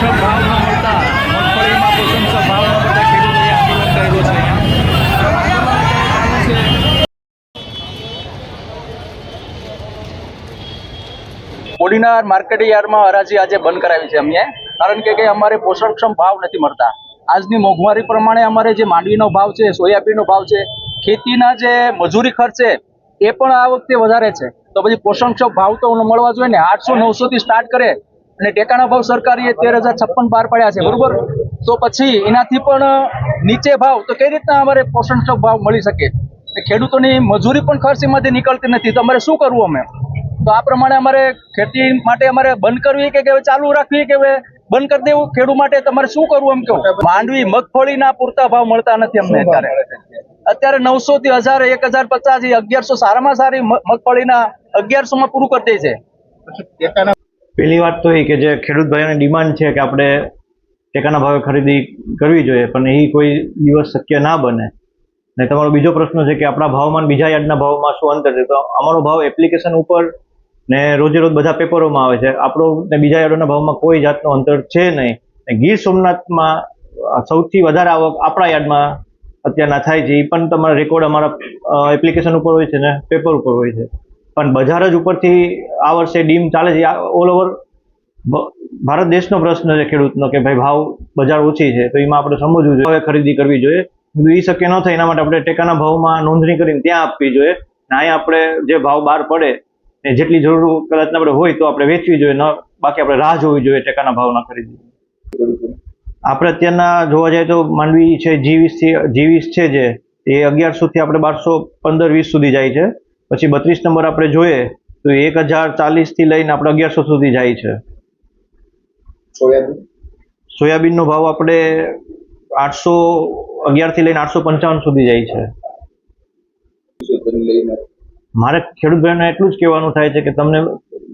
પોષણક્ષમ ભાવ મળતા મગફળીમાં પોષણક્ષમ ભાવ ન મળતા આંદોલન કરેલું છે. મોડીનાર માર્કેટ યાર્ડમાં હરાજી આજે બંધ કરાવી છે અમે કારણ કે અમારે પોષણક્ષમ ભાવ નથી મળતા. આજની મોંઘવારી પ્રમાણે અમારે જે માંડવીનો ભાવ છે, સોયાબીનનો ભાવ છે, ખેતીના જે મજૂરી ખર્ચ છે એ પણ આ વખતે વધારે છે. તો પછી પોષણક્ષમ ભાવ તો મળવા જોઈએ ને. આઠસો નવસોથી સ્ટાર્ટ કરે અને ટેકાના ભાવ સરકારીએ તેર હજાર છપ્પન બહાર પાડ્યા છે બરોબર? તો પછી એનાથી પણ નીચે ભાવ તો કઈ રીતના અમારે પોષણક્ષમ ભાવ મળી શકે? ખેડૂતોની મજૂરી પણ ખર્ચ એમાંથી નીકળતી નથી તો અમારે શું કરવું અમે? તો આ પ્રમાણે અમારે ખેતી માટે અમારે બંધ કરવી કે ચાલુ રાખવી કે બંધ કરી દેવું? ખેડૂત માટે તમારે શું કરવું એમ કહું? માંડવી મગફળીના પૂરતા ભાવ મળતા નથી અમને અત્યારે. અત્યારે? નવસો થી હજાર એક હજાર પચાસ અગિયારસો સારામાં સારી મગફળીના અગિયારસો માં પૂરું કરી દે છે. પહેલી વાત તો એ કે જે ખેડૂત ભાઈઓની ડિમાન્ડ છે કે આપણે ટેકાના ભાવે ખરીદી કરવી જોઈએ, પણ એ કોઈ દિવસ શક્ય ના બને. ને તમારો બીજો પ્રશ્ન છે કે આપણા ભાવમાં બીજા યાર્ડના ભાવમાં શું અંતર છે? તો અમારો ભાવ એપ્લિકેશન ઉપર ને રોજે રોજ બધા પેપરોમાં આવે છે. આપણો ને બીજા યાર્ડોના ભાવમાં કોઈ જાતનો અંતર છે નહીં. ને ગીર સોમનાથમાં સૌથી વધારે આવક આપણા યાર્ડમાં અત્યારના થાય છે. એ પણ તમારા રેકોર્ડ અમારા એપ્લિકેશન ઉપર હોય છે ને પેપર ઉપર હોય છે. પણ બજાર જ ઉપરથી આ વર્ષે ડીમ ચાલે છે. ઓલ ઓવર ભારત દેશનો પ્રશ્ન છે ખેડૂતનો કે ભાઈ ભાવ બજાર ઓછી છે, તો એમાં આપણે સમજવું જોઈએ. હવે ખરીદી કરવી જોઈએ. એ શક્ય ન થાય એના માટે આપણે ટેકાના ભાવમાં નોંધણી કરીને ત્યાં આપવી જોઈએ. અહીંયા આપણે જે ભાવ બહાર પડે ને જેટલી જરૂર કદાચ આપણે હોય તો આપણે વેચવી જોઈએ. ન, બાકી આપણે રાહ જોવી જોઈએ ટેકાના ભાવના ખરીદી. આપણે અત્યારના જોવા જઈએ તો માંડવી છે જીવીસથી જીવીસ છે જે. એ અગિયારસો થી આપણે બારસો પંદર વીસ સુધી જાય છે. પછી બત્રીસ નંબર આપણે જોઈએ તો એક હજાર ચાલીસથી લઈને આપણે અગિયારસો સુધી જાય છે. સોયાબીન? સોયાબીનનો ભાવ આપણે આઠસો અગિયારથી લઈને આઠસો પંચાવન સુધી જાય છે. મારે ખેડૂત ભાઈને એટલું જ કહેવાનું થાય છે કે તમને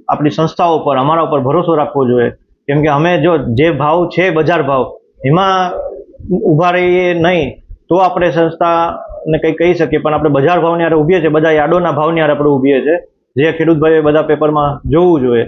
આપણી સંસ્થાઓ પર અમારા ઉપર ભરોસો રાખવો જોઈએ. કેમ કે અમે જો જે ભાવ છે બજાર ભાવ એમાં ઊભા રહીએ નહીં તો આપણે સંસ્થાને કંઈ કહી શકીએ, પણ આપણે બજાર ભાવની આરે ઊભીએ છીએ, બધા યાર્ડોના ભાવની આરે આપણે ઊભીએ છીએ. જે ખેડૂત ભાઈએ બધા પેપરમાં જોવું જોઈએ